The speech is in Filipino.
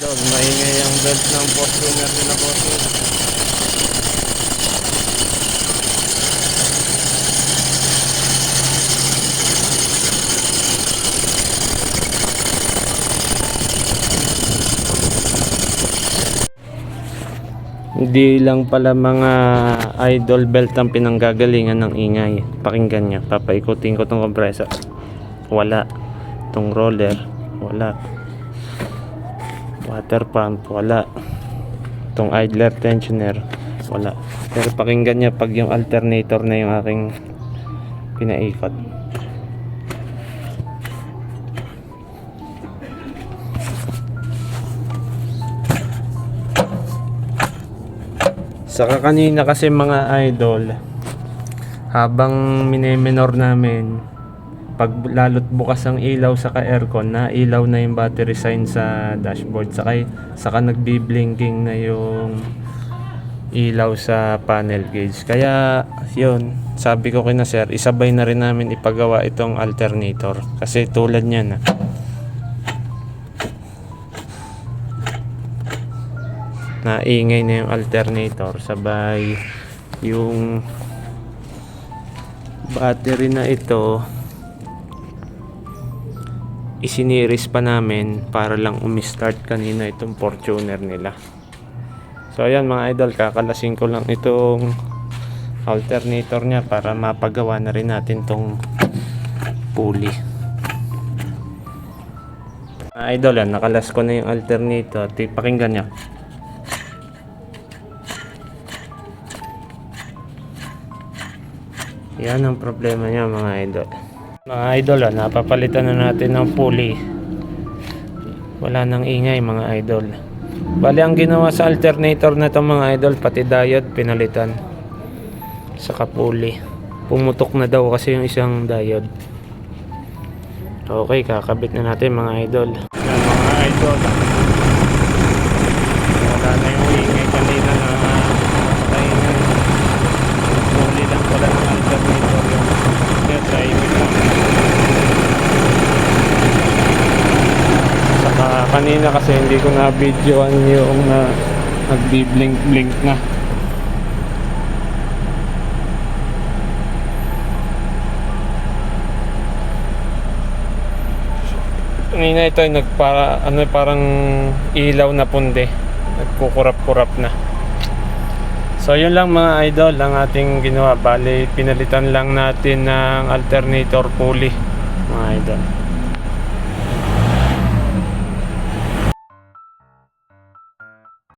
Idol, maingay ang belt ng Fortuner nila boss. Hindi lang pala mga idol belt ang pinanggagalingan ng ingay. Pakinggan nyo. Papaikutin ko tong compressor. Wala. Tong roller. Wala. Water pump. Wala. Tong idler tensioner. Wala. Pero pakinggan nyo pag yung alternator na yung aking pinaikot. Saka kanina kasi mga idol, habang miniminor namin, pag lalot bukas ang ilaw sa ka-aircon, na ilaw na yung battery sign sa dashboard. Saka, saka nagbi-blinking na yung ilaw sa panel gauge. Kaya, yun, sabi ko kina sir, isabay na rin namin ipagawa itong alternator. Kasi tulad niyan, ah. naingay na yung alternator sabay yung battery na ito isiniris pa namin para lang umistart kanina itong Fortuner nila. So ayan mga idol kakalasin ko lang itong alternator niya para mapagawa na rin natin tong pulley. Mga idol yan nakalas ko na yung alternator. Pakinggan niya Yan ang problema niya mga idol. Mga idol, ah, napapalitan na natin ng pulley. Wala nang ingay mga idol. Bali ang ginawa sa alternator na to mga idol, pati diode pinalitan. Saka pulley. Pumutok na daw kasi yung isang diode. Okay, kakabit na natin mga idol. Yan mga idol. Wala na yung ingay kanina na patay na Huli lang pala ng alternator yung kaya driving lang. Saka kanina kasi hindi ko na videoan yung na nagbi-blink blink na. Kanina ito ay nagpara ano parang ilaw na punde. Nagkukurap-kurap na. So yun lang mga idol ang ating ginawa. Bali pinalitan lang natin ng alternator pulley mga idol.